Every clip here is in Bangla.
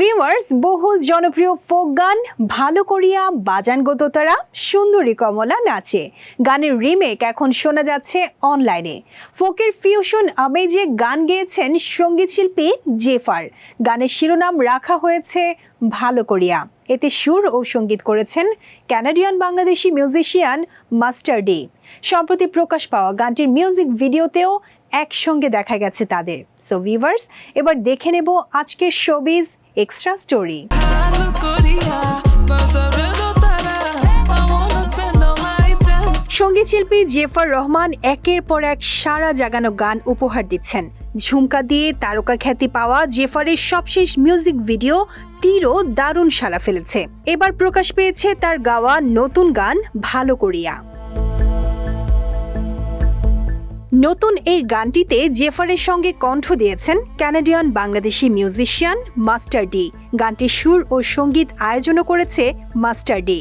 ভিউয়ার্স বহু জনপ্রিয় ফোক গান ভালো করিয়া বাজান গোততারা সুন্দরী কমলা নাচে। গানের রিমেক এখন শোনা যাচ্ছে অনলাইনে ফোকের ফিউশন আমেজে গান গেয়েছেন সংগীত শিল্পী জেফার গানের শিরোনাম রাখা হয়েছে ভালো করিয়া। এতে সুর ও সংগীত করেছেন Canadian Bangladeshi musician Master D সম্প্রতি প্রকাশ পাওয়া গানটির মিউজিক ভিডিওতেও একসঙ্গে দেখা গেছে তাদের। সো ভিভার্স এবার দেখে নেব আজকের শোবিজ এক্সট্রা স্টোরি সংগীত শিল্পী জেফার রহমান একের পর এক সারা জাগানো গান উপহার দিচ্ছেন। ঝুমকা দিয়ে তারকা খ্যাতি পাওয়া জেফারের সবশেষ মিউজিক ভিডিও তীরও দারুণ সাড়া ফেলেছে। এবার প্রকাশ পেয়েছে তার গাওয়া নতুন গান, ভালো করিয়া। নতুন এই গানটিতে জেফারের সঙ্গে কণ্ঠ দিয়েছেন Canadian Bangladeshi musician Master D. গানটির সুর ও সংগীত আয়োজনও করেছে মাস্টার ডি।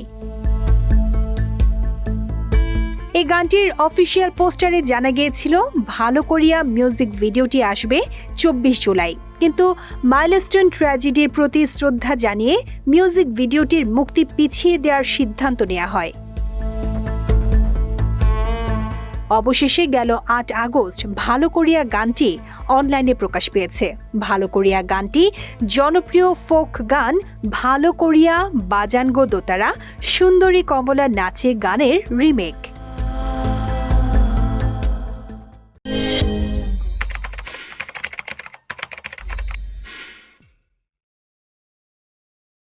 এই গানটির অফিসিয়াল পোস্টারে জানা গিয়েছিল, ভালো করিয়া মিউজিক ভিডিওটি আসবে চব্বিশ জুলাই। কিন্তু মাইলস্টোন ট্র্যাজেডির প্রতি শ্রদ্ধা জানিয়ে মিউজিক ভিডিওটির মুক্তি পিছিয়ে দেওয়ার সিদ্ধান্ত নেওয়া হয়। অবশেষে গেল আট আগস্ট। ভালো করিয়া গানটি অনলাইনে প্রকাশ পেয়েছে। ভালো করিয়া গানটি জনপ্রিয় ফোক গান ভালো করিয়া বাজানগো দোতারা সুন্দরী কমলা নাচে গানের রিমেক।